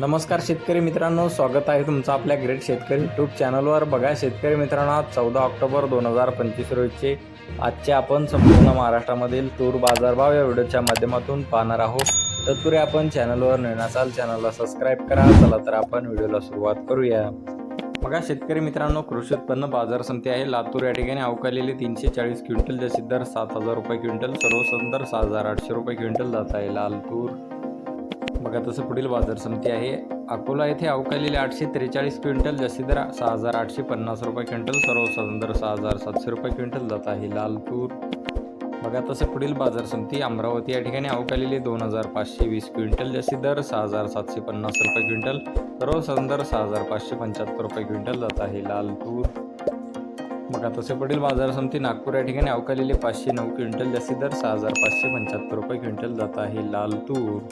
नमस्कार शेतकरी मित्रांनो स्वागत आहे तुमचं आपल्या ग्रेट शेतकरी यूट्यूब चॅनलवर बघा शेतकरी मित्रांनो आज चौदा ऑक्टोबर दोन हजार पंचवीस रोजीचे आजचे आपण संपूर्ण महाराष्ट्रामधील तूर बाजारभाव या व्हिडिओच्या माध्यमातून पाहणार आहोत. तत्पूर्वी आपण चॅनलवर नवीन असाल चॅनलला सबस्क्राईब करा. चला तर आपण व्हिडिओला सुरुवात करूया. बघा शेतकरी मित्रांनो कृषी उत्पन्न बाजार समिती आहे. लातूर या ठिकाणी अवकालेले तीनशे चाळीस क्विंटल जसे दर सात हजार रुपये क्विंटल सर्व दर हजार आठशे रुपये क्विंटल जात आहे. लाल तूर बघा तसं पुढील बाजार समिती आहे. अकोला येथे अवकालेले आठशे त्रेचाळीस क्विंटल जास्ती दर सहा हजार आठशे पन्नास रुपये क्विंटल सर्व दर सहा हजार सातशे रुपये क्विंटल जात आहे लाल तूर बघा तसं पुढील बाजार समिती अमरावती या ठिकाणी अवकालेले दोन हजार पाचशे वीस क्विंटल जास्ती दर सहा हजार सातशे पन्नास रुपये क्विंटल सर्व दर सहा हजार पाचशे पंच्याहत्तर रुपये क्विंटल जात आहे लाल तूर बघा तसे पुढील बाजार समिती नागपूर या ठिकाणी अवकालेले पाचशे नऊ क्विंटल जास्ती दर सहा हजार पाचशे पंच्याहत्तर रुपये क्विंटल जात आहे लाल तूर